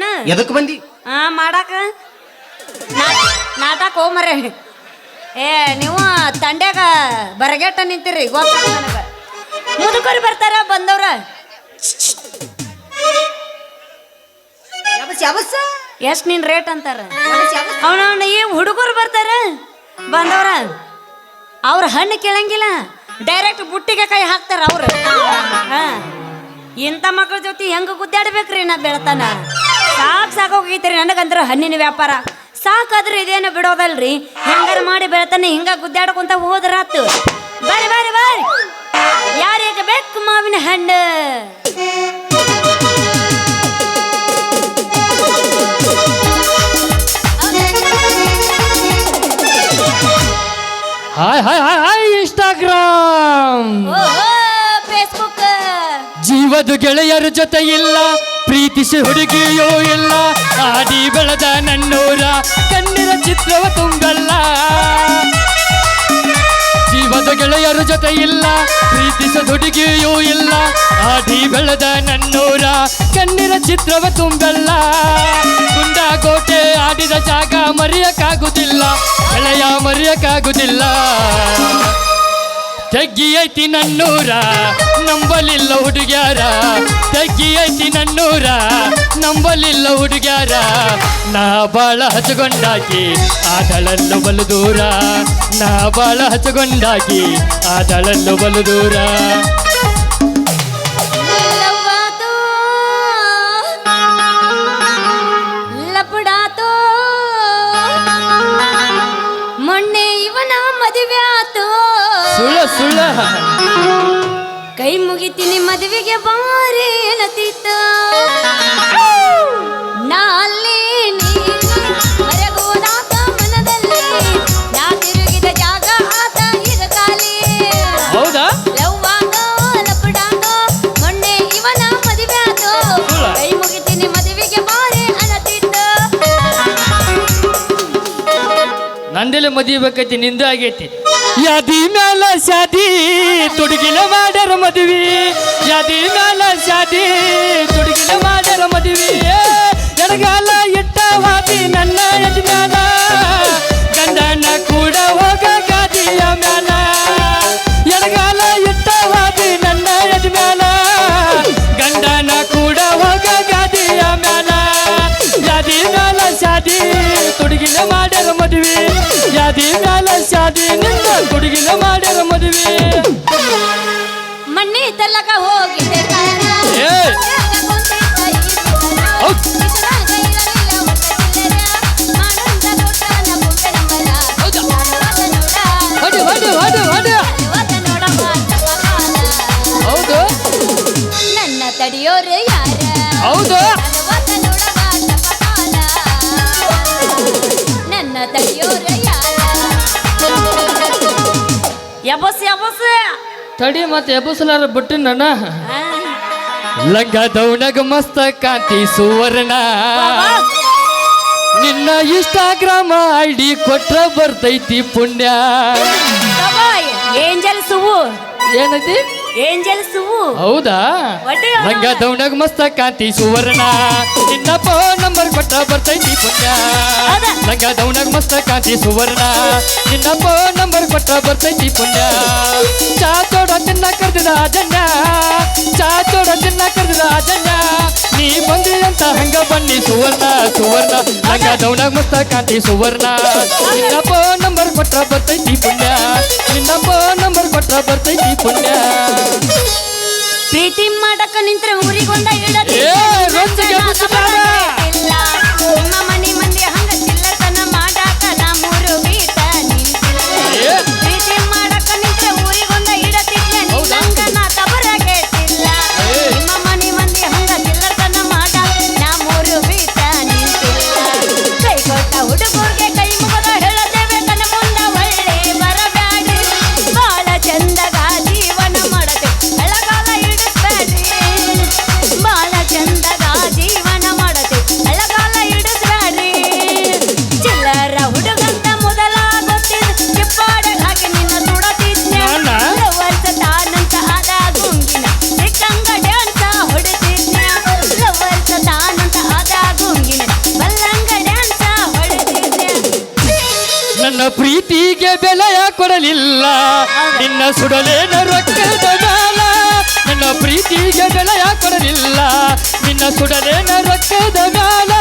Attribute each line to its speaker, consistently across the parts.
Speaker 1: ಬಂದೇನ
Speaker 2: ಎದಕ್ ಬಂದಿ?
Speaker 1: ಹಾ ಮಾಡಾಕ. ನಾ- ನಾಟಕ ಹೋಮರೆ ಏ ನೀವು ತಂಡ್ಯಾಗ ಬರಗೆಟ್ಟ ನಿಂತಿರಿ. ಗೊತ್ತ ನನಗೆ. ಮುದುಕರು ಬರ್ತಾರ ಬಂದವ್ರ. ಎಷ್ಟ್ ನಿನ್ ರೇಟ್ ಅಂತಾರ? ಅವನವನ ಈ ಹುಡುಗರು ಬರ್ತಾರ ಬಂದವ್ರ. ಅವ್ರ ಹಣ್ಣು ಕೇಳಂಗಿಲ್ಲ. ಡೈರೆಕ್ಟ್ ಬುಟ್ಟಿಗೆ ಕೈ ಹಾಕ್ತಾರ ಅವ್ರು. ಹಾ. ಇಂಥ ಮಕ್ಳ ಜೊತೆ ಹೆಂಗ ಗುದ್ದಾಡ್ಬೇಕ್ರಿ ನಾ ಬೆಳತಾನ? ಸಾಕ್ ಸಾಕೋಗೈತ್ರಿ ನನಗಂದ್ರ ಹಣ್ಣಿನ ವ್ಯಾಪಾರ. ಸಾಕಾದ್ರೆ ಇದೇನು ಬಿಡೋದಲ್ರಿ? ಹೆಂಗಾರ ಮಾಡಿ ಬೆಳತಾನೆ ಹಿಂಗ ಗುದ್ದಾಡ್ಕೊಂತ ಹೋದ್ರಾತು ಬರ್ರಿ ಬರ್ರಿ ಬರ್ರಿ. ಯಾರಿಗೆ ಬೇಕು ಮಾವಿನ ಹಣ್ಣು?
Speaker 3: Hi hi hi hi Instagram
Speaker 1: ಓಹೋ ಫೇಸ್ಬುಕ್
Speaker 3: ಜೀವದ ಗೆಳೆಯರ ಜೊತೆ ಇಲ್ಲ. ಪ್ರೀತಿಸಿ ಹುಡುಗಿಯೋ ಇಲ್ಲ, ಆಡಿ ಬೆಳೆದ ನನ್ನೂರ ಕಣ್ಣಿನ ಚಿತ್ರವ ತುಂಬಲ್ಲ. ಜೀವದ ಗೆಳೆಯರ ಜೊತೆ ಇಲ್ಲ, ಪ್ರೀತಿಸದ ಹುಡುಗಿಯೂ ಇಲ್ಲ, ಆಡಿ ಬೆಳೆದ ನನ್ನೂರ ಕಣ್ಣಿನ ಚಿತ್ರವ ತುಂಬಲ್ಲ. ಗುಂಡಾಕೋಟೆ ಆಡಿದ ಜಾಗ ಮರೆಯಕ್ಕಾಗುದಿಲ್ಲ, ಗೆಳೆಯ ಮರೆಯಕ್ಕಾಗುದಿಲ್ಲ. ತಗ್ಗಿ ಐತಿ ನನ್ನೂರ, ನಂಬಲಿಲ್ಲ ಹುಡುಗ್ಯಾರ. ತಗ್ಗಿ ಐತಿ ನನ್ನೂರ, ನಂಬಲಿಲ್ಲ ಹುಡುಗ್ಯಾರ. ನಾ ಬಾಳ ಹಚ್ಚಗೊಂಡಾಗಿ ಆದಳಲ್ಲು ಬಲು ದೂರ. ನಾ ಬಾಳ ಹಚ್ಚಗೊಂಡಾಗಿ ಆದಳಲ್ಲು ಬಲು ದೂರ. ಸುಳ್ಳ.
Speaker 1: ಕೈ ಮುಗಿತೀನಿ ಮದುವೆಗೆ ಬಾರಿ ಏನತಿತ್ತು ಮದುವೆ
Speaker 3: ನಿಂದು ಆಗೈತಿ. ಯಾದಿ ಮ್ಯಾಲ ಶಾದಿ, ತುಡುಗಿನ ಮಾಡ್ಯಾರ ಮದುವೆ. ಯಾದಿ ಮ್ಯಾಲ ಶಾದಿ, ತುಡುಗಿನ ಮಾಡ್ಯಾರ ಮದುವೆ. ಇಟ್ಟ ವಾದಿ ನನ್ನ ಯಜಮಾನ. ಗಂಡನ ಕೂಡ ಹೋಗ ಯಾದಿ ಮ್ಯಾಲ ಶಾದಿ ನಿನ್ನ ತುಡುಗಿನ ಮಾಡ್ಯಾರ ಮದುವೆ.
Speaker 1: ಮಣ್ಣಿ ತಲ್ಲಕ ಹೋಗಿದ್ದೆ ಯಬಸ್ ಎಬಸ್.
Speaker 3: ತಡಿ ಮತ್ತೆ ಎಬಸಲಾರ ಬಿಟ್ಟು ನನ್ನ ಲಂಗ ದೌಣಗ ಮಸ್ತ ಕಾಂತಿ ಸುವರ್ಣ. ನಿನ್ನ ಇನ್ಸ್ಟಾಗ್ರಾಮ್ ಐ ಡಿ ಕೊಟ್ರ ಬರ್ತೈತಿ ಪುಣ್ಯ.
Speaker 1: ಏಂಜಲ್ ಸುವು.
Speaker 3: ಏನೈತಿ?
Speaker 1: ಏಂಜಲ್ ಸುವು
Speaker 3: ಹೌದಾ?
Speaker 1: ರಂಗ
Speaker 3: ಲಂಗ ಮಸ್ತ ಕಾಂತಿ ಸುವರ್ಣ. ನಿನ್ನ ಫೋನ್ ನಂಬರ್ ಕೊಟ್ಟ ಬರ್ತೈತಿ ಪುಣ್ಯ. ರಂಗ ದೌಣಗ ಮಸ್ತ ಕಾಂತಿ ಸುವರ್ಣ. ನಿನ್ನ ಫೋನ್ ನಂಬರ್ ಕೊಟ್ಟ ಬರ್ತೈತಿ ಪುಣ್ಯ. ಚಾ ತೋಡ ತಿನ್ನ ಕರೆದಿದ ಅಜನ್ಯ ಚಾ ತೋಡ ತಿನ್ನ ಕರೆದಿದ ಅಜನ್ಯ ನೀ ಬಂದ್ರಿ ಅಂತ ಹಂಗ ಬನ್ನಿ ಸುವರ್ಣ ಸುವರ್ಣ. ರಂಗ ದೌಣಗ ಮಸ್ತ ಕಾಂತಿ ಸುವರ್ಣ. ನಿನ್ನ ಫೋನ್ ನಂಬರ್ ಕೊಟ್ಟ ಬರ್ತೈತಿ ಪುಣ್ಯ. ನಿನ್ನ ಫೋನ್ ನಂಬರ್ ಕೊಟ್ಟ ಬರ್ತೈತಿ ಪುಣ್ಯ.
Speaker 1: ಪ್ರೀತಿ ಮಾಡಕ ನಿಂತ್ರೆ ಊರಿಗೊಂದ ಇಡದಿ
Speaker 3: ಪ್ರೀತಿಗೆ ಬೆಲೆಯ ಕೊಡಲಿಲ್ಲ. ನಿನ್ನ ಸುಡಲೇನ ರೊಕ್ಕದ ಮ್ಯಾಲ ನನ್ನ ಪ್ರೀತಿಗೆ ಬೆಲೆಯ ಕೊಡಲಿಲ್ಲ. ನಿನ್ನ ಸುಡಲೇನ ರೊಕ್ಕದ ಮ್ಯಾಲ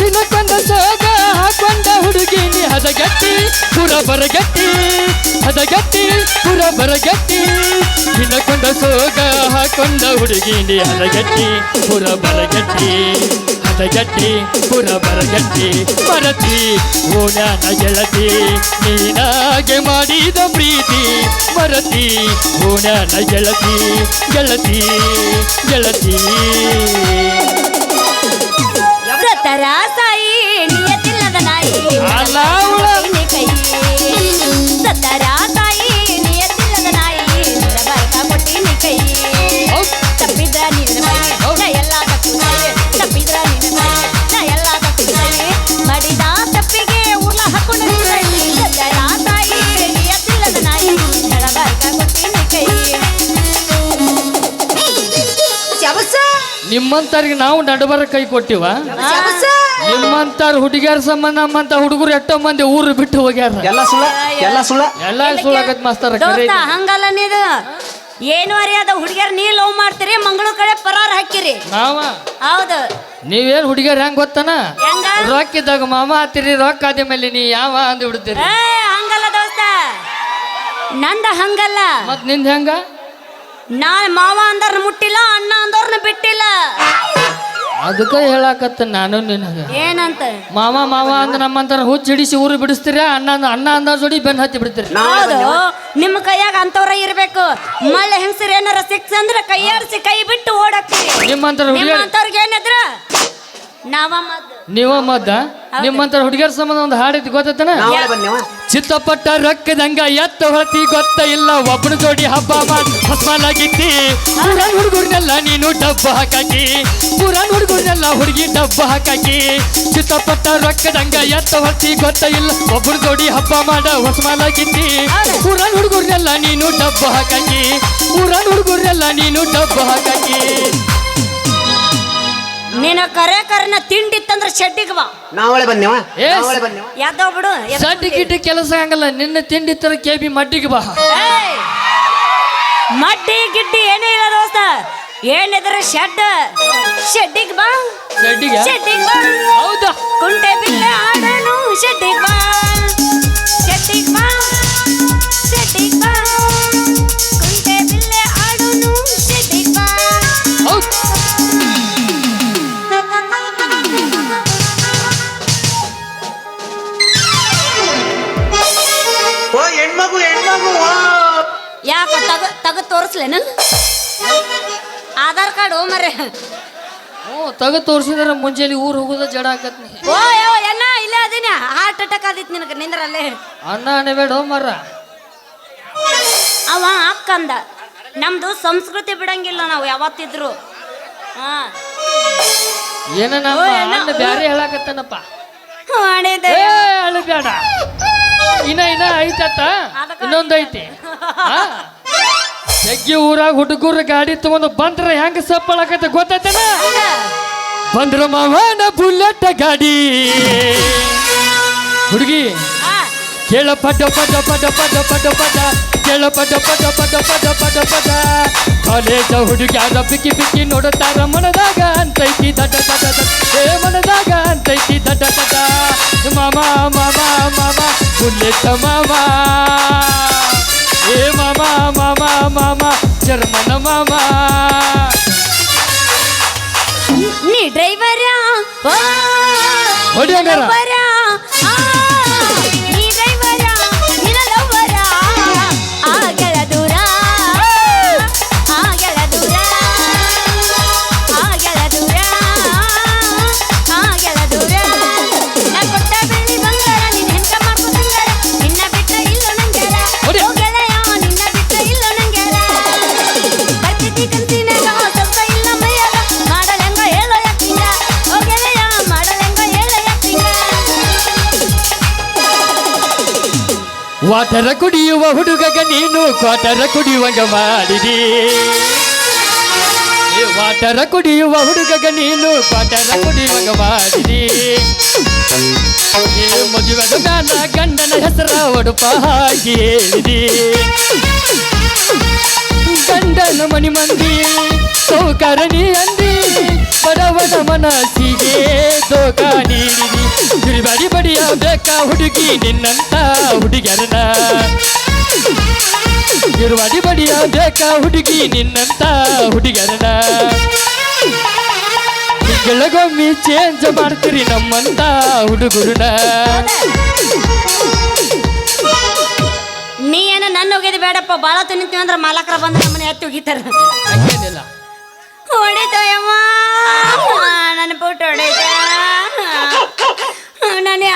Speaker 3: ದಿನಕ್ಕೊಂದ ಸೋಗ ಹಾಕೊಂಡ ಹುಡುಗಿ ನೀ ಹದಗಟ್ಟಿ, ಪುರ ಬರಗಟ್ಟಿ, ಹದಗಟ್ಟಿ, ಪುರ ಬರಗಟ್ಟಿ. ದಿನಕ್ಕೊಂದ ಸೋಗ ಹಾಕೊಂಡ ಹುಡುಗಿ ನೀ ಹದಗಟ್ಟಿ, ಪುರ ಬರಗಟ್ಟಿ. ಹದಗಟ್ಟಿ ಪುರಬರ ಗಟ್ಟಿ ಮರತಿ ಓಣ್ಯಾನ ಗೆಳತಿ. ನೀನಾಗೆ ಮಾಡಿದ ಪ್ರೀತಿ ಮರತಿ ಓಣ್ಯಾನ ಗೆಳತಿ ಗೆಳತಿ ಗೆಳತಿ. ನಿಮ್ಮಂತವ್ರಿಗೆ ನಾವು ನಡಬರ ಕೈ ಕೊಟ್ಟಿವ? ನಿಮ್ಮಂತಾರ ಹುಡುಗಿಯರ ಸಂಬಂಧ ನಮ್ಮಂತ ಹುಡುಗರು ಎಷ್ಟೋ ಮಂದಿ ಊರು ಬಿಟ್ಟು ಹೋಗ್ಯಾರ?
Speaker 2: ಎಲ್ಲ ಸುಳ್ಳ ಎಲ್ಲ ಸುಳ್ಳ.
Speaker 3: ಎಲ್ಲ ಸುಳ್ಳಾಗತ್ ಮಾಸ್ತರ
Speaker 1: ದೋಸ್ತ ಹಂಗಲ್ಲ ನೀದು ಏನು ಅದ ಹುಡುಗಿಯರ್ ನೀ ಲವ್ ಮಾಡ್ತೀರಿ ಮಂಗಳೂರ್ ಕಡೆ ಪರಾರ ಹಾಕಿರಿ.
Speaker 3: ನಾವ?
Speaker 1: ಹೌದು.
Speaker 3: ನೀವೇನ್ ಹುಡುಗಿಯರ್ ಹೆಂಗ್ ಗೊತ್ತನ?
Speaker 1: ಹೆಂಗ?
Speaker 3: ರೊಕ್ಕ ಇದ್ದಾಗ ಮಾಮ ಹತ್ತಿರಿ ರೊಕ್ಕ ಆದ ಮೇಲೆ ನೀ ಯಾವ ಅಂದ್ ಬಿಡ್ತೀರಿ
Speaker 1: ಏ ಹಂಗಲ್ಲ ದೋಸ್ತ. ನಂದ ಹಂಗಲ್ಲ.
Speaker 3: ಮತ್ನಿಂದ ಹೆಂಗ?
Speaker 1: ನಾ ಮಾವ ಅಂದರ್ನ ಮುಟ್ಟಿಲ್ಲ ಅಣ್ಣ ಅಂದವ್ರನ್ನ ಬಿಟ್ಟಿಲ್ಲ.
Speaker 3: ಅದಕ್ಕ ಹೇಳಾಕತ್ತ ನಾನು ನಿನಗ.
Speaker 1: ಏನಂತ?
Speaker 3: ಮಾವ ಮಾವ ಅಂದ ನಮ್ಮಂತರ ಹುಚ್ಚ ಹಿಡಿಸಿ ಊರು ಬಿಡಿಸ್ತೀರ? ಅಣ್ಣ ಅಂದ- ಅಣ್ಣ ಅಂದ ಜೋಡಿ ಬೆನ್ ಹತ್ತಿ ಬಿಡ್ತೀರಿ.
Speaker 1: ಹೌದು. ನಿಮ್ಮ ಕೈಯಾಗ ಅಂತವ್ರ ಇರ್ಬೇಕು. ಮಳೆ ಹೆಂಗಸರು ಏನಾರ ಸಿಕ್ಸ್ ಅಂದ್ರೆ ಕೈಯಾಡಿಸಿ ಕೈ ಬಿಟ್ಟು ಓಡಾಕ್ತೀರಿ
Speaker 3: ನಿಮ್ಮಂತರ ಹುಡುಗ
Speaker 1: ಅಂತವ್ರಿಗೆ ಏನಿದ್ರ ನಾವ ಮದ್ದು.
Speaker 3: ನೀವ ಮದ್ದ? ನಿಮ್ಮಂತರ ಹುಡುಗಿಯರ ಸಂಬಂಧ ಒಂದು
Speaker 2: ಹಾಡಿದ್ ಗೊತ್ತೈತನ?
Speaker 3: ಚಿತ್ತಪಟ್ಟ ರೊಕ್ಕದಂಗ ಎತ್ತ ಹೊಳತಿ ಗೊತ್ತ ಇಲ್ಲ ಒಬ್ಬನ ಜೋಡಿ ಹಬ್ಬ ಮಾಡಿ. ಹಸ್ಮಲಾಗಿತ್ತಿ ಪುರಾಣ ಹುಡುಗರ್ನೆಲ್ಲ ನೀನು ಡಬ್ಬ ಹಾಕಾಕಿ. ಪುರಾಣ ಹುಡುಗರ್ನೆಲ್ಲ ಹುಡುಗಿ ಡಬ್ಬ ಹಾಕಾಕಿ. ಚಿತ್ತಪಟ್ಟ ರೊಕ್ಕದಂಗ ಎತ್ತ ಹೊತ್ತಿ ಗೊತ್ತ ಇಲ್ಲ ಒಬ್ಬನ ಜೋಡಿ ಹಬ್ಬ ಮಾಡ ಹೊಸ್ಮಲಾಗಿತ್ತಿ ಪುರಾಣ ಹುಡುಗರ್ನೆಲ್ಲ ನೀನು ಡಬ್ಬ ಹಾಕಾಕಿ. ಪುರಾಣ ಹುಡುಗರ್ನೆಲ್ಲ ನೀನು ಡಬ್ಬ ಹಾಕಾಕಿ.
Speaker 1: ನಿನ್ನ ಕರೆ ಕರೆನ ತಿಂಡಿತ್ತಂದ್ರ ಶೆಡ್ಡಿಗೆ ಬಾ.
Speaker 2: ನಾವಳೆ ಬಂದೇವ?
Speaker 3: ಏ,
Speaker 2: ನಾವಳೆ ಬಂದೇವ?
Speaker 1: ಯಾವ್ದೋ ಬಿಡು
Speaker 3: ಸಡ್ಡಿ ಗಿಡ್ಡಿ ಕೆಲಸ ಆಗಲ್ಲ ನಿನ್ನ ತಿಂಡಿ ತರ ಕೇಬಿ ಮಡ್ಡಿಗೆ ಬಾ.
Speaker 1: ಏಯ್! ಮಡ್ಡಿ ಗಿಡ್ಡಿ ಏನೇ ಇಲ್ಲ ದೋಸ್ತ. ಏನಿದ್ರೆ ಶೆಡ್. ಶೆಡ್ಡಿಗೆ ಬಾ. ಶೆಡ್ಡಿಗೆ? ಶೆಡ್ಡಿಗೆ ಬಾ.
Speaker 3: ಹೌದಾ?
Speaker 2: ಕುಂಟೆ ಹೆಣ್ಮಗು ಹೆಣ್ಮಗು.
Speaker 1: ಯಾಕ ತಗ ತಗ ತೋರಿಸ್ಲೇನ ಆಧಾರ್ ಕಾರ್ಡ್ ಓ ಮರೆ
Speaker 3: ಓ ತಗ ತೋರಿಸಿದ್ರೆ ಮುಂಜಾನೆ ಊರು ಹೋಗೋದ ಜಡ ಆಕತ್ ನೀ
Speaker 1: ಓ ಯೋ ಎನ್ನ ಇಲ್ಲೇ ಅದೀನಿ. ಹಾರ್ಟ್ ಅಟ್ಯಾಕ್ ಆದಿತ್ತು ನಿನಗೆ ನಿಂದ್ರಲ್ಲೇ.
Speaker 3: ಅನ್ನ ಅನ್ನಬೇಡ ಮರ
Speaker 1: ಅವ ಅಕ್ಕಂದ. ನಮ್ದು ಸಂಸ್ಕೃತಿ ಬಿಡಂಗಿಲ್ಲ ನಾವು ಯಾವತ್ತಿದ್ರು. ಹಾ.
Speaker 3: ಏನ ನಮ್ಮ ಬ್ಯಾರೆ ಹೇಳಕತ್ತನಪ್ಪ.
Speaker 1: ಮಾಡಿದೆ
Speaker 3: ಅಳು ಬೇಡ. ಇನ್ನ ಇನ್ನ ಐತತ್ತ? ಇನ್ನೊಂದು ಐತಿ. ಹೆಗ್ಗಿ ಜಗ್ಗಿ ಊರಾಗ ಹುಡುಗರು ಗಾಡಿ ತಗೊಂಡು ಬಂದ್ರೆ ಹೆಂಗ ಸಪ್ಪಳಕತೆ ಗೊತ್ತೈತನ? ಬಂದ್ರ ಮಾವನ ಬುಲೆಟ್ ಗಾಡಿ. ಹುಡುಗಿ ಕೇಳ ಪಟ ಪಟ ಪಟ ಪಟ ಪಟ ಪಟ ಕೇಳ ಪಟ ಪಟ ಪಟ ಪಟ ಪಟ ಪಟ ಕಾಲೇಜ ಹುಡುಗ್ಯಾರ ಬಿಕ್ಕಿ ಬಿಕ್ಕಿ ನೋಡುತ್ತಾರ ಮನದಾಗ ಅಂತೈತಿ ದಡ ದಡ ದಡ ಏ ಮನದಾಗ ಅಂತೈತಿ ದಡ ದಡ ಮಾಮ ಮಾಮ ಮಾಮ ಬುಲ್ಲೆಟ್ ಮಾಮ ಏ ಮಾಮ ಮಾಮ ಮಾಮ ಜರ್ಮನ ಮಾಮ
Speaker 1: ನೀ ಡ್ರೈವರ
Speaker 3: ಹೊಡಿ ವಾಟರ ಕುಡಿಯುವ ಹುಡುಗಗ ನೀನು, ಕ್ವಾಟರ ಕುಡಿಯುವಂಗ ಮಾಡಿರಿ ವಾಟರ ಕುಡಿಯುವ ಹುಡುಗಗ ನೀನು, ಕ್ವಾಟರ ಕುಡಿಯುವಂಗ ಮಾಡಿರಿ ಏ ಮದುವೆದ ಮ್ಯಾಲ ಗಂಡನ ಹೆಸರ ಒಡಪ ಹಾಕಿ ಗಂಡನ ಮನಿ ಮಂದಿ ಸೌಕರಣಿ ಅಂದಿ ಬಡವನ ಮನಸ್ಸಿಗೆ ದೋಖ ನೀಡಿದಿ. ಬಿಡಿಬಡಿ ಬಡಿಯ ಬೇಕಾ ಹುಡುಗಿ, ನಿನ್ನಂತ ಹುಡುಗರನ ಬಿರುವಾಡಿ ಬಡಿಯ ಬೇಕಾ ಹುಡುಗಿ, ನಿನ್ನಂತ ಹುಡುಗರನ ತಿಂಗಳಿಗೊಮ್ಮೆ ಚೇಂಜ್ ಮಾಡ್ತೀರಿ ನಮ್ಮಂತ ಹುಡುಗರನ
Speaker 1: ನನ್ನ ಹೋಗಿದ್ ಬೇಡಪ್ಪ ಬಾಳ ತಿನ್ನಿತೀವಿ ಅಂದ್ರೆ ಮಾಲಕರ ಬಂದು ನಮ್ಮನೆ ಎತ್ತಿ ಹೋಗಿತಾರ
Speaker 3: ಹಂಗೇನಿಲ್ಲ
Speaker 1: ಹೊಡಿತಯ್ಯಮ್ಮ ನನ್ನ ಪುಟ್ಟ ಹೊಡಿತ ನನ್ನ